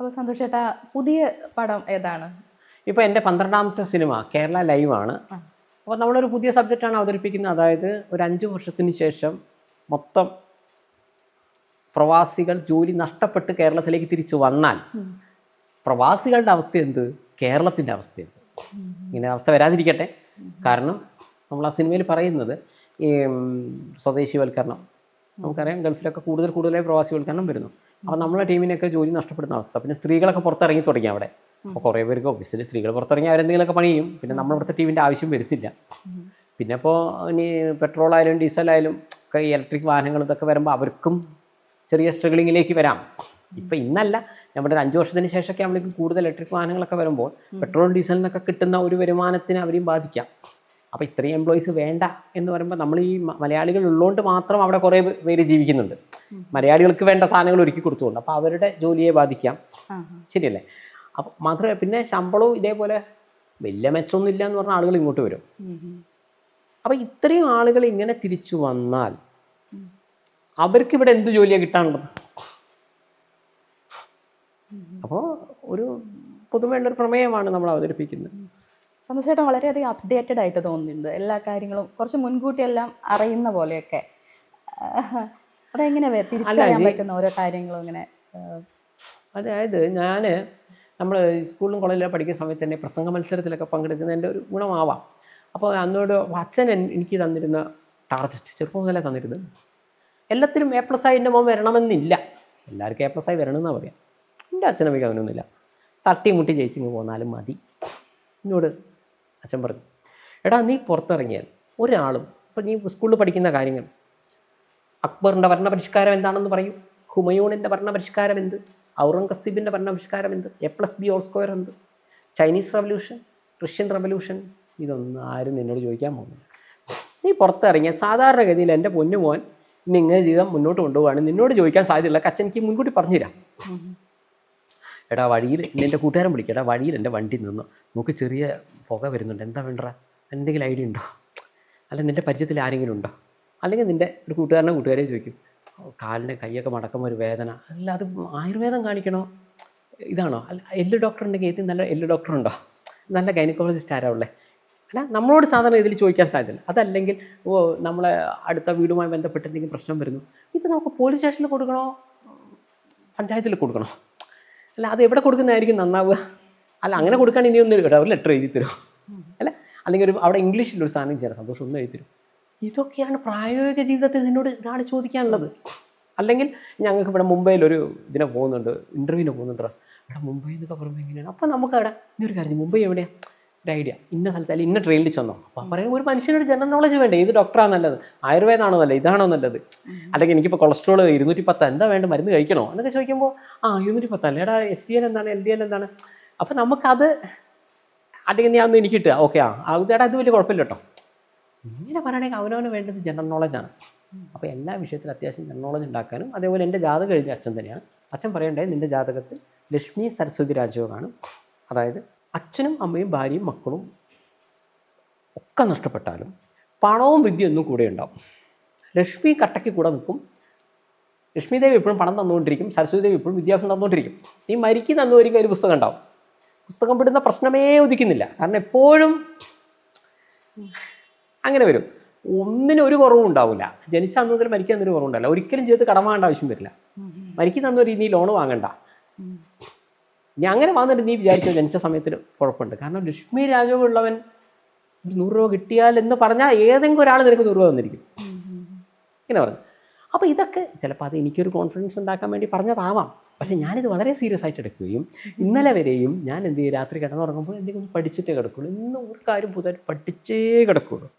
അപ്പോൾ സന്തോഷ് ചേട്ടാ പുതിയ പടം ഏതാണ്? ഇപ്പോൾ എന്റെ പന്ത്രണ്ടാമത്തെ സിനിമ കേരള ലൈവ് ആണ്. അപ്പോൾ നമ്മളൊരു പുതിയ സബ്ജക്റ്റാണ് അവതരിപ്പിക്കുന്നത്. അതായത് ഒരു അഞ്ച് വർഷത്തിന് ശേഷം മൊത്തം പ്രവാസികൾ ജോലി നഷ്ടപ്പെട്ട് കേരളത്തിലേക്ക് തിരിച്ചു വന്നാൽ പ്രവാസികളുടെ അവസ്ഥ എന്ത്? കേരളത്തിന്റെ അവസ്ഥ എന്ത്? ഇങ്ങനെ അവസ്ഥ വരാതിരിക്കട്ടെ. കാരണം നമ്മൾ ആ സിനിമയിൽ പറയുന്നത് ഈ സ്വദേശിവൽക്കരണം. നമുക്കറിയാം ഗൾഫിലൊക്കെ കൂടുതൽ കൂടുതലായി പ്രവാസികൾക്കെണ്ണം വരുന്നു. അപ്പോൾ നമ്മളെ ടീമിനൊക്കെ ജോലി നഷ്ടപ്പെടുന്ന അവസ്ഥ. പിന്നെ സ്ത്രീകളൊക്കെ പുറത്തിറങ്ങി തുടങ്ങി അവിടെ. അപ്പോൾ കുറേ പേർക്ക് ഓഫീസിൽ സ്ത്രീകൾ പുറത്തിറങ്ങി അവരെന്തെങ്കിലുമൊക്കെ പണി ചെയ്യും. പിന്നെ നമ്മളിവിടുത്തെ ടീമിന്റെ ആവശ്യം വരുന്നില്ല. പിന്നെ ഇപ്പോൾ ഇനി പെട്രോൾ ആയാലും ഡീസൽ ആയാലും ഒക്കെ ഇലക്ട്രിക് വാഹനങ്ങൾ ഇതൊക്കെ വരുമ്പോൾ അവർക്കും ചെറിയ സ്ട്രഗിളിങ്ങിലേക്ക് വരാം. ഇപ്പം ഇന്നല്ല. നമ്മുടെ ഒരു അഞ്ച് വർഷത്തിന് ശേഷമൊക്കെ നമ്മൾക്ക് കൂടുതൽ ഇലക്ട്രിക് വാഹനങ്ങളൊക്കെ വരുമ്പോൾ പെട്രോൾ ഡീസലിനൊക്കെ കിട്ടുന്ന ഒരു വരുമാനത്തിന് അവരെയും ബാധിക്കാം. അപ്പോൾ ഇത്രയും എംപ്ലോയീസ് വേണ്ട എന്ന് പറയുമ്പോൾ നമ്മൾ ഈ മലയാളികൾ ഉള്ളതുകൊണ്ട് മാത്രം അവിടെ കുറേ പേര് ജീവിക്കുന്നുണ്ട്. മലയാളികൾക്ക് വേണ്ട സാധനങ്ങൾ ഒരുക്കി കൊടുത്തുകൊണ്ട്. അപ്പോൾ അവരുടെ ജോലിയെ ബാധിക്കാം. ശരിയല്ലേ? അപ്പോൾ മാത്രമേ പിന്നെ ശമ്പളവും ഇതേപോലെ വലിയ മെച്ചമൊന്നും ഇല്ല എന്ന് പറഞ്ഞ ആളുകൾ ഇങ്ങോട്ട് വരും. അപ്പോൾ ഇത്രയും ആളുകൾ ഇങ്ങനെ തിരിച്ചു വന്നാൽ അവർക്ക് ഇവിടെ എന്ത് ജോലിയാണ് കിട്ടാനുള്ളത്? അപ്പോൾ ഒരു പുതുമയുള്ള ഒരു പ്രമേയമാണ് നമ്മൾ അവതരിപ്പിക്കുന്നത്. സന്തോഷ് ചേട്ടൻ വളരെയധികം അപ്ഡേറ്റഡ് ആയിട്ട് തോന്നുന്നുണ്ട്. എല്ലാ കാര്യങ്ങളും കുറച്ച് മുൻകൂട്ടി എല്ലാം അറിയുന്ന പോലെയൊക്കെ. അതെങ്ങനെ തിരിച്ചറിയാൻ പറ്റുന്ന ഓരോ കാര്യങ്ങളും ഇങ്ങനെ അതായത് ഞാൻ നമ്മൾ സ്കൂളിലും കോളേജിലും പഠിക്കുന്ന സമയത്ത് തന്നെ പ്രസംഗ മത്സരത്തിലൊക്കെ പങ്കെടുക്കുന്നതിന്റെ ഒരു ഗുണമാവാം. അപ്പോൾ അന്നോട് അച്ഛൻ എനിക്ക് തന്നിരുന്ന ടാർജറ്റ് ചെറുപ്പം മുതലേ തന്നിരുന്നത് എല്ലാത്തിനും എ പ്ലസ് ആയി എന്റെ മോൻ വരണമെന്നില്ല. എല്ലാവർക്കും എ പ്ലസ് ആയി വരണമെന്നാണ് പറയാം. എന്റെ അച്ഛനമ്മയ്ക്ക് അങ്ങനെയൊന്നുമില്ല. തട്ടി മുട്ടി ജയിച്ചിങ്ങ് പോന്നാലും മതി. എന്നോട് അച്ഛൻ പറഞ്ഞു എടാ നീ പുറത്തിറങ്ങിയാൽ ഒരാളും ഇപ്പം നീ സ്കൂളിൽ പഠിക്കുന്ന കാര്യങ്ങൾ അക്ബറിന്റെ ഭരണപരിഷ്കാരം എന്താണെന്ന് പറയും ഹുമയൂണിന്റെ ഭരണപരിഷ്കാരം എന്ത് ഔറംഗസീബിന്റെ ഭരണപരിഷ്കാരം എന്ത് A plus B whole square എന്ത് ചൈനീസ് റവല്യൂഷൻ റഷ്യൻ റവല്യൂഷൻ ഇതൊന്നും ആരും നിന്നോട് ചോദിക്കാൻ പോകുന്നില്ല. നീ പുറത്തിറങ്ങിയ സാധാരണഗതിയിൽ എന്റെ പൊന്നു പോകാൻ ഇനി ഇങ്ങനെ ജീവിതം മുന്നോട്ട് കൊണ്ടുപോകാണ് നിന്നോട് ചോദിക്കാൻ സാധ്യതയുള്ള അച്ഛൻ എനിക്ക് മുൻകൂട്ടി പറഞ്ഞുതരാം. എടാ വഴിയിൽ എന്റെ കൂട്ടുകാരൻ വിളിക്കുക എടാ വഴിയിൽ എന്റെ വണ്ടി നിന്നു. നമുക്ക് ചെറിയ പുക വരുന്നുണ്ട്. എന്താ വേണ്ടടാ? എന്തെങ്കിലും ഐഡിയ ഉണ്ടോ? അല്ല നിന്റെ പരിചയത്തിൽ ആരെങ്കിലും ഉണ്ടോ? അല്ലെങ്കിൽ നിന്റെ ഒരു കൂട്ടുകാരനെ കൂട്ടുകാരെ ചോദിക്കും "ഓ, കാലിന്റെ കൈയൊക്കെ മടക്കുമ്പോൾ ഒരു വേദന. അല്ല അത് ആയുർവേദം കാണിക്കണോ? ഇതാണോ? അല്ല എല്ല് ഡോക്ടർ ഉണ്ടെങ്കിൽ ഏത് നല്ല എല്ല് ഡോക്ടർ ഉണ്ടോ? നല്ല ഗൈനക്കോളജിസ്റ്റ് ആരാ ഉള്ളത് അല്ല നമ്മളോട് സാധാരണ ഇതിൽ ചോദിക്കാൻ സാധ്യതയില്ല. അതല്ലെങ്കിൽ ഓ നമ്മളെ അടുത്ത വീടുമായി ബന്ധപ്പെട്ട് എന്തെങ്കിലും പ്രശ്നം വരുന്നു. ഇത് നമുക്ക് പോലീസ് സ്റ്റേഷനിൽ കൊടുക്കണോ? പഞ്ചായത്തിൽ കൊടുക്കണോ? അല്ല അത് എവിടെ കൊടുക്കുന്നതായിരിക്കും നന്നാവുക? അല്ല അങ്ങനെ കൊടുക്കാൻ ഇനി ഒന്ന് ഒരു ലെറ്റർ എഴുതി തരും അല്ല? അല്ലെങ്കിൽ ഒരു അവിടെ ഇംഗ്ലീഷിൽ ഒരു സാധനം ചെയ്യാൻ സന്തോഷം ഒന്നും എഴുതി തരും ഇതൊക്കെയാണ് പ്രായോഗിക ജീവിതത്തിൽ നിന്നോട് ഒരാൾ ചോദിക്കാനുള്ളത്. അല്ലെങ്കിൽ ഞങ്ങൾക്ക് ഇവിടെ മുംബൈയിൽ ഒരു ഇതിനെ പോകുന്നുണ്ട് ഇന്റർവ്യൂവിന് പോകുന്നുണ്ട്. ഇവിടെ മുംബൈ എന്നൊക്കെ പറയുമ്പോൾ എങ്ങനെയാണ്? അപ്പോൾ നമുക്ക് അവിടെ നീ ഒരു കാര്യം മുംബൈ എവിടെയാണ് ഒരു ഐഡിയ ഇന്ന സ്ഥലത്ത് അല്ലെങ്കിൽ ഇന്ന ട്രെയിനിൽ ചെന്നോ. അപ്പോൾ പറയുമ്പോൾ ഒരു മനുഷ്യനൊരു ജനറൽ നോളജ് വേണ്ടേ? ഇത് ഡോക്ടറാണ് നല്ലത്? ആയുർവേദമാണോ നല്ലത്? ഇതാണോ നല്ലത്? അല്ലെങ്കിൽ എനിക്കിപ്പോൾ കൊളസ്ട്രോൾ ഇരുന്നൂറ്റി പത്ത് എന്താ വേണ്ട? മരുന്ന് കഴിക്കണോ? എന്നൊക്കെ ചോദിക്കുമ്പോൾ ആ ഇരുന്നൂറ്റി പത്ത് അല്ലേടാ എസ് ഡി എൽ എന്താണ്? എൽ ഡി എൽ എന്താണ്? അപ്പോൾ നമുക്കത് അല്ലെങ്കിൽ ഞാൻ ഒന്ന് എനിക്ക് കിട്ടുക. ഓക്കെ ആ. അതേടാ ഇത് വലിയ കുഴപ്പമില്ല കേട്ടോ. ഇങ്ങനെ പറയണമെങ്കിൽ അവനവന് വേണ്ടത് ജനറൽ നോളജാണ് അപ്പോൾ എല്ലാ വിഷയത്തിലും അത്യാവശ്യം ജനറൽ നോളജ് ഉണ്ടാക്കാനും അതേപോലെ എന്റെ ജാതകം എഴുതിയ അച്ഛൻ തന്നെയാണ്. അച്ഛൻ പറയണ്ടേ നിന്റെ ജാതകത്തിൽ ലക്ഷ്മി സരസ്വതി രാജയോഗമാണ്. അതായത് അച്ഛനും അമ്മയും ഭാര്യയും മക്കളും ഒക്കെ നഷ്ടപ്പെട്ടാലും പണവും വിദ്യയൊന്നും കൂടെ ഉണ്ടാവും. ലക്ഷ്മി കട്ടയ്ക്ക് കൂടെ നിൽക്കും. ലക്ഷ്മി ദേവി എപ്പോഴും പണം തന്നുകൊണ്ടിരിക്കും. സരസ്വതി ദേവി എപ്പോഴും വിദ്യാഭ്യാസം തന്നുകൊണ്ടിരിക്കും. നീ മരിക്കുന്ന തന്നുമായിരിക്കും ഒരു പുസ്തകം ഉണ്ടാവും. പുസ്തകം വിടുന്ന പ്രശ്നമേ ഉദിക്കുന്നില്ല. കാരണം എപ്പോഴും അങ്ങനെ വരും. ഒന്നിനും ഒരു കുറവും ഉണ്ടാവില്ല. ജനിച്ച അന്ന് മുതൽ മരിക്കാൻ ഒരു കുറവുണ്ടാവില്ല. ഒരിക്കലും ചെയ്ത് കടം വാങ്ങേണ്ട ആവശ്യം വരില്ല. മരിക്കുന്ന അന്ന് ഒരു നീ ലോൺ വാങ്ങണ്ട. നീ അങ്ങനെ വന്നിട്ട് നീ വിചാരിച്ചോ ജനിച്ച സമയത്തിന് കുഴപ്പമുണ്ട്. കാരണം ലക്ഷ്മി രാജവുള്ളവൻ ഒരു നൂറ് രൂപ കിട്ടിയാൽ എന്ന് പറഞ്ഞാൽ ഏതെങ്കിലും ഒരാൾ നിനക്ക് നൂറ് രൂപ തന്നിരിക്കും. ഇങ്ങനെ പറഞ്ഞു. അപ്പോൾ ഇതൊക്കെ ചിലപ്പോൾ അത് എനിക്കൊരു കോൺഫിഡൻസ് ഉണ്ടാക്കാൻ വേണ്ടി പറഞ്ഞതാവാം. പക്ഷേ ഞാനിത് വളരെ സീരിയസ് ആയിട്ട് എടുക്കുകയും ഇന്നലെ വരെയും ഞാൻ എന്ത് ചെയ്യും? രാത്രി കിടന്നുറങ്ങുമ്പോൾ എന്തെങ്കിലും പഠിച്ചിട്ടേ കിടക്കുള്ളൂ. ഇന്ന് ഒരു കാര്യം പുതുതായിട്ട് പഠിച്ചേ കിടക്കുള്ളൂ.